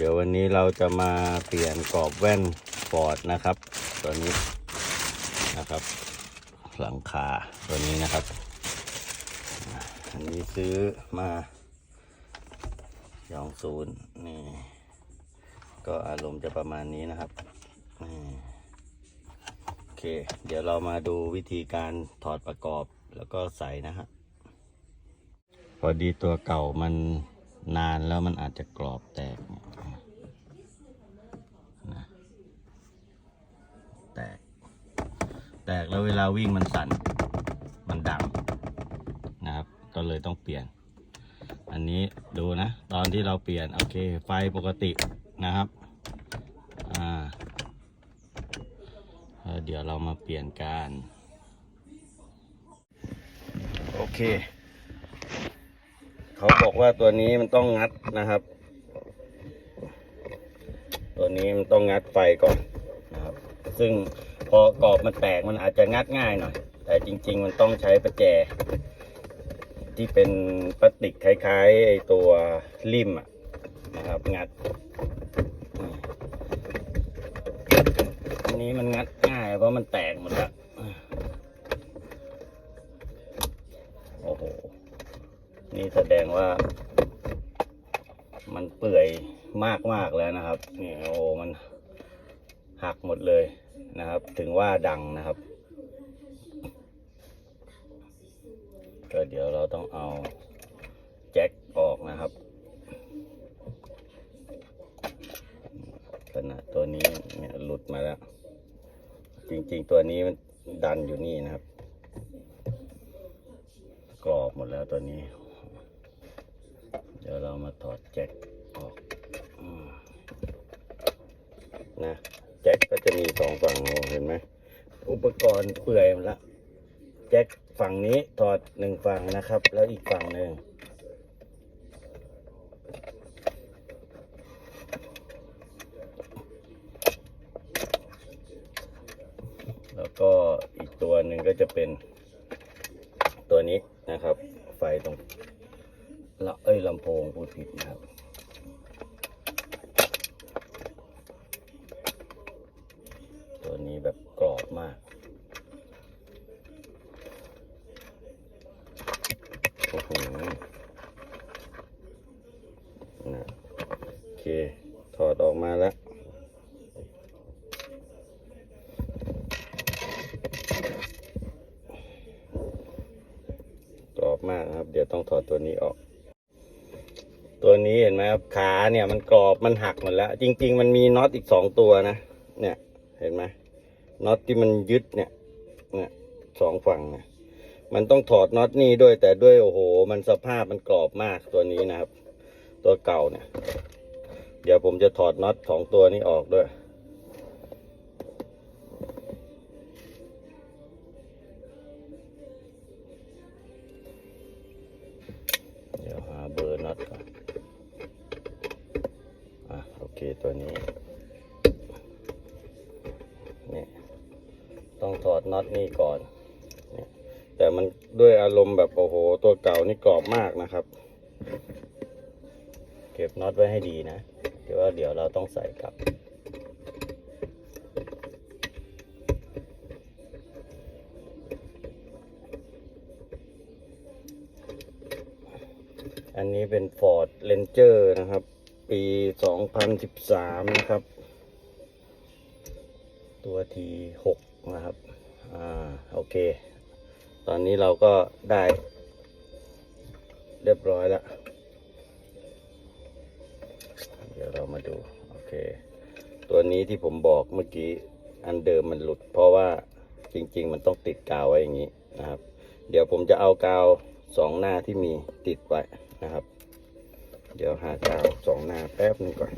เดี๋ยววันนี้เราจะมาเปลี่ยนกรอบแว่นฟอร์ดนะครับ ตัวนี้นะครับ หลังคาตัวนี้นะครับ อันนี้ซื้อมาสองศูนย์นี่ก็อารมณ์จะประมาณนี้นะครับนี่โอเค เดี๋ยวเรามาดูวิธีการถอดประกอบแล้วก็ใส่นะฮะพอดีตัวเก่ามันนานแล้วมันอาจจะกรอบแตก แตกแล้วเวลาวิ่งมันสั่น มันดังนะครับ ก็เลยต้องเปลี่ยน อันนี้ดูนะ ตอนที่เราเปลี่ยน โอเค ไฟปกตินะครับ อ่าเดี๋ยวเรามาเปลี่ยนการ โอเค เขาบอกว่าตัวนี้มันต้องงัดนะครับ ตัวนี้มันต้องงัดไฟก่อนนะครับ ซึ่ง พอกรอบมันแตกมันอาจจะงัดง่ายหน่อย แต่จริง ๆ มันต้องใช้ประแจ ที่เป็นพลาสติกคล้ายๆไอตัวริมอะนะครับงัดอันนี้มันงัดง่ายเพราะมันแตกหมดแล้วโอ้โห นี่แสดงว่า มันเปื่อยมากๆแล้วนะครับ นี่โอ้มันหักหมดเลย นะครับ ถึงว่าดังนะครับ ก็เดี๋ยวเราต้องเอาแจ็คออกนะครับขนาดตัวนี้เนี่ยหลุดมาแล้ว จริง ๆ ตัวนี้มันดันอยู่นี่นะครับ กรอบหมดแล้วตัวนี้ เดี๋ยวเรามาถอดแจ็คออกอนะ จ็คก็จะมีสองฝั่งเห็นไหมอุปกรณ์เปื่อยละแจ็คฝั่งนี้ถอดหนึ่งฝั่งนะครับ แล้วอีกฝั่งหนึ่งแล้วก็อีกตัวหนึ่งก็จะเป็นตัวนี้นะครับ ไฟตรงละเอ้ยลำโพงพูดผิดนะครับ ตัวนี้แบบกรอบมากโอ้โหนะโอเค ถอดออกมาแล้วกรอบมากครับ เดี๋ยวต้องถอดตัวนี้ออก ตัวนี้เห็นไหมครับขาเนี่ยมันกรอบมันหักหมดแล้ว จริง ๆ มันมีน็อตอีกสองตัวนะ เนี่ย เห็นไหม น็อตที่มันยึดเนี่ยเนี่ยสองฝั่งเนี่ยมันต้องถอดน็อตนี่ด้วยแต่ด้วยโอ้โห มันสภาพมันกรอบมากตัวนี้นะครับ ตัวเก่าเนี่ย เดี๋ยวผมจะถอดน็อตสองตัวนี้ออกด้วย แต่มันด้วยอารมณ์แบบโอ้โห ตัวเก่านี่กรอบมากนะครับ เก็บน็อตไว้ให้ดีนะเดี๋ยวว่าเดี๋ยวเราต้องใส่กลับ อันนี้เป็น Ford Ranger นะครับ ปี 2013 นะครับ ตัวที6นะครับ อ่า โอเค ตอนนี้เราก็ได้เรียบร้อยแล้ว เดี๋ยวเรามาดู โอเค ตัวนี้ที่ผมบอกเมื่อกี้อันเดิมมันหลุด เพราะว่าจริง ๆ มันต้องติดกาวไว้อย่างนี้นะครับ เดี๋ยวผมจะเอากาวสองหน้าที่มีติดไว้นะครับ เดี๋ยวหากาวสองหน้าแป๊บนึงก่อน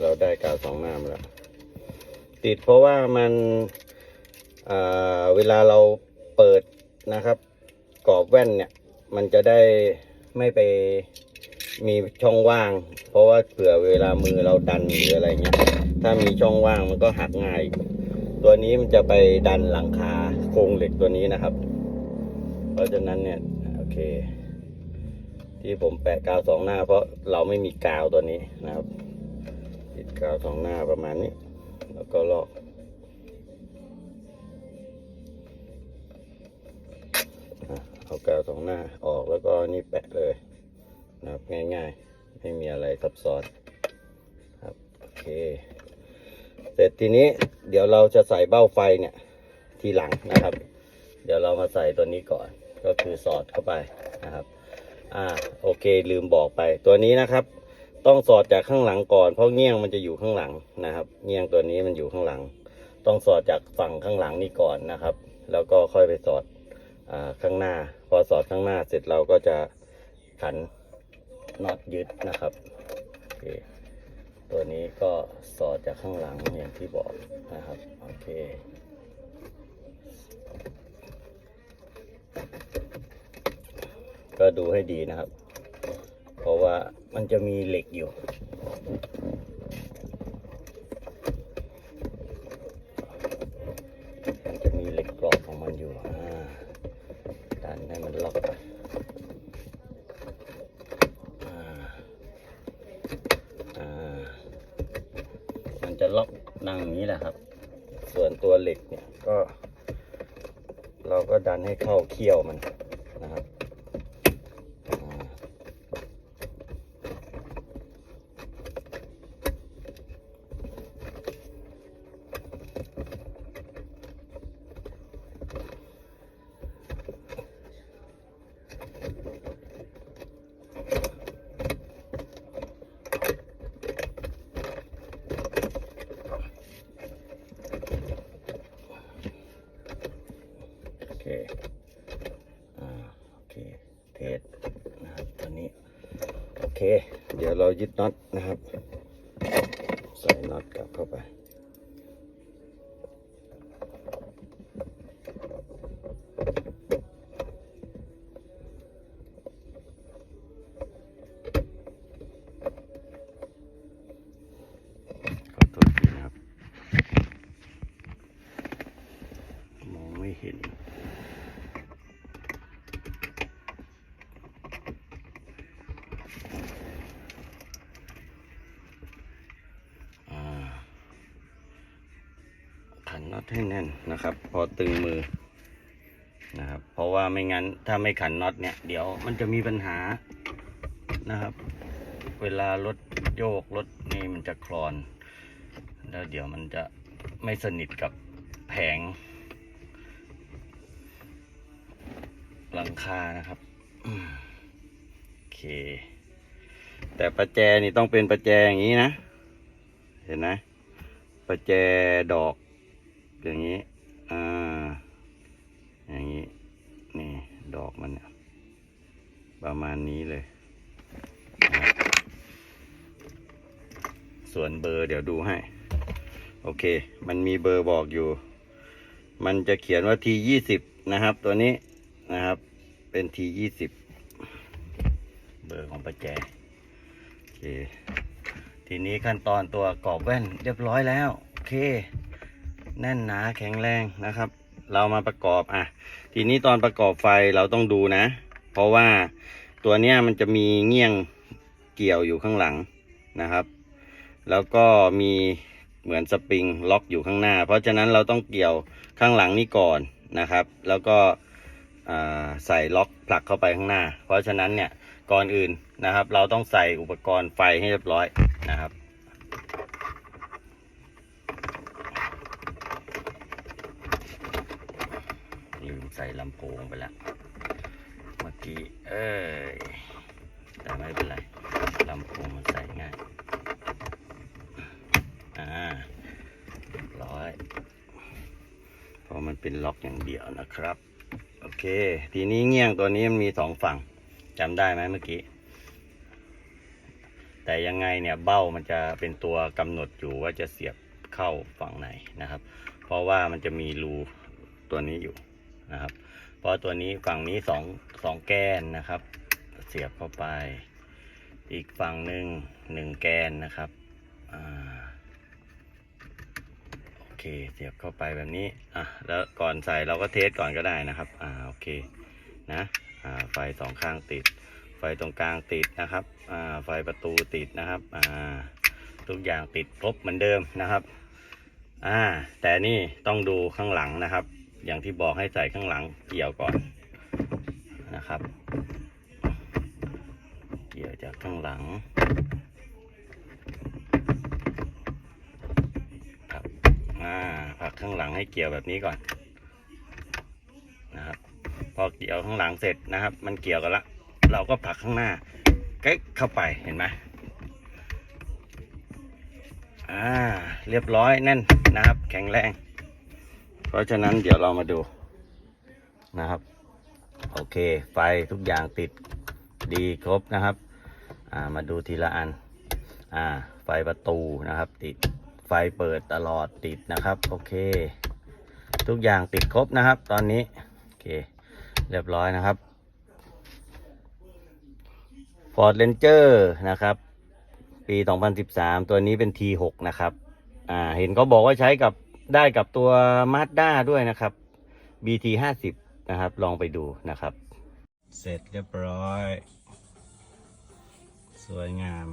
เราได้กาวสองหน้ามาแล้ว ติดเพราะว่ามันเเวลาเราเปิดนะครับกรอบแว่นเนี่ย มันจะได้ไม่ไปมีช่องว่าง เพราะว่าเผื่อเวลามือเราดันหรืออะไรเงี้ย ถ้ามีช่องว่างมันก็หักง่าย ตัวนี้มันจะไปดันหลังคาโครงเหล็กตัวนี้นะครับ เพราะฉะนั้นเนี่ยโอเค ที่ผมแปะกาวสองหน้า เพราะเราไม่มีกาวตัวนี้นะครับ ติดกาวสองหน้าประมาณนี้ แล้วก็ลอกอะเอากาวสองหน้าออกแล้วก็นี่แปะเลยนะครับง่ายๆ ไม่มีอะไรซับซ้อนครับโอเคเสร็จทีนี้เดี๋ยวเราจะใส่เบ้าไฟเนี่ย ทีหลังนะครับ เดี๋ยวเรามาใส่ตัวนี้ก่อน ก็คือสอดเข้าไปนะครับ อ่าโอเคลืมบอกไปตัวนี้นะครับ ต้องสอดจากข้างหลังก่อน เพราะเงี้ยงมันจะอยู่ข้างหลังนะครับ เงี้ยงตัวนี้มันอยู่ข้างหลัง ต้องสอดจากฝั่งข้างหลังนี่ก่อนนะครับ แล้วก็ค่อยไปสอดอข้างหน้า พอสอดข้างหน้าเสร็จเราก็จะขันน็อตยึดนะครับโอเคตัวนี้ก็สอดจากข้างหลังอย่างที่บอกนะครับโอเคก็ดูให้ดีนะครับ เพราะว่า มันจะมีเหล็กอยู่ มันจะมีเหล็กกรอบของมันอยู่ดันให้มันล็อกไปมันจะล็อกนั่งอย่างนี้แหละครับ ส่วนตัวเหล็กเนี่ยก็ เราก็ดันให้เข้าเขี้ยวมันนะครับอ่าโอเค อ่า โอเค เทสนะครับตัวนี้ โอ เคเดี๋ยวเรายึดน็อตนะครับ ใส่น็อตกลับเข้าไป ให้แน่นนะครับ พอตึงมือนะครับ เพราะว่าไม่งั้นถ้าไม่ขันน็อตเนี่ย เดี๋ยวมันจะมีปัญหานะครับ เวลารถโยกรถนี่มันจะคลอน แล้วเดี๋ยวมันจะไม่สนิทกับแผงหลังคานะครับโอเค แต่ประแจนี่ต้องเป็นประแจอย่างนี้นะ เห็นไหมประแจดอก อย่างนี้ อ่า อย่างนี้ นี่ ดอกมันเนี่ยประมาณนี้เลย ส่วนเบอร์เดี๋ยวดูให้ โอเค มันมีเบอร์บอกอยู่ มันจะเขียนว่า T ยี่สิบนะครับ ตัวนี้นะครับ เป็น T ยี่สิบเบอร์ของประแจ โอเค ทีนี้ขั้นตอนตัวกรอบแว่นเรียบร้อยแล้ว โอเค แน่นหนาแข็งแรงนะครับ เรามาประกอบอะ ทีนี้ตอนประกอบไฟเราต้องดูนะ เพราะว่าตัวเนี้ยมันจะมีเงี่ยงเกี่ยวอยู่ข้างหลังนะครับ แล้วก็มีเหมือนสปริงล็อกอยู่ข้างหน้า เพราะฉะนั้นเราต้องเกี่ยวข้างหลังนี่ก่อนนะครับ แล้วก็ใส่ล็อกผลักเข้าไปข้างหน้า เพราะฉะนั้นเนี่ยก่อนอื่นนะครับ เราต้องใส่อุปกรณ์ไฟให้เรียบร้อยนะครับ ลืมใส่ลำโพงไปแล้วเมื่อกี้ เอ้ย แต่ไม่เป็นไร ลำโพงมันใส่ง่าย อ่าเรียบร้อย เพราะมันเป็นล็อกอย่างเดียวนะครับ โอเค ทีนี้เงี้ยงตัวนี้มันมีสองฝั่งจำได้ไหมเมื่อกี้ แต่ยังไงเนี่ยเบ้ามันจะเป็นตัวกำหนดอยู่ว่าจะเสียบเข้าฝั่งไหนนะครับ เพราะว่ามันจะมีรูตัวนี้อยู่ นะครับ เพราะตัวนี้ฝั่งนี้สองสองแกนนะครับ เสียบเข้าไป อีกฝั่งหนึ่งหนึ่งแกนนะครับอโอเคเสียบเข้าไปแบบนี้อะแล้วก่อนใส่เราก็เทสก่อนก็ได้นะครับอ่าโอเคนะอ่าไฟสองข้างติด ไฟตรงกลางติดนะครับอ่าไฟประตูติดนะครับอ่าทุกอย่างติดครบเหมือนเดิมนะครับอ่าแต่นี่ต้องดูข้างหลังนะครับ อย่างที่บอกให้ใส่ข้างหลังเกี่ยวก่อนนะครับ เกี่ยวจากข้างหลังครับอ่าผลักข้างหลังให้เกี่ยวแบบนี้ก่อนนะครับพอเกี่ยวข้างหลังเสร็จนะครับ มันเกี่ยวกันละ เราก็ผลักข้างหน้าใกล้เข้าไปเห็นไหมอ่าเรียบร้อยแน่นนะครับ แข็งแรง เพราะฉะนั้นเดี๋ยวเรามาดูนะครับ โอเค ไฟทุกอย่างติดดีครบนะครับามาดูทีละอันอ่าไฟประตูนะครับ ติดไฟเปิดตลอดติดนะครับ โอเค ทุกอย่างติดครบนะครับ ตอนนี้โอเคเรียบร้อยนะครับ Ford Ranger นะครับ ปี 2013 ตัวนี้เป็น T6 นะครับอ่าเห็นเขาบอกว่าใช้กับ ได้กับตัวมาสด้าด้วยนะครับ BT 50นะครับ ลองไปดูนะครับ เสร็จเรียบร้อย สวยงาม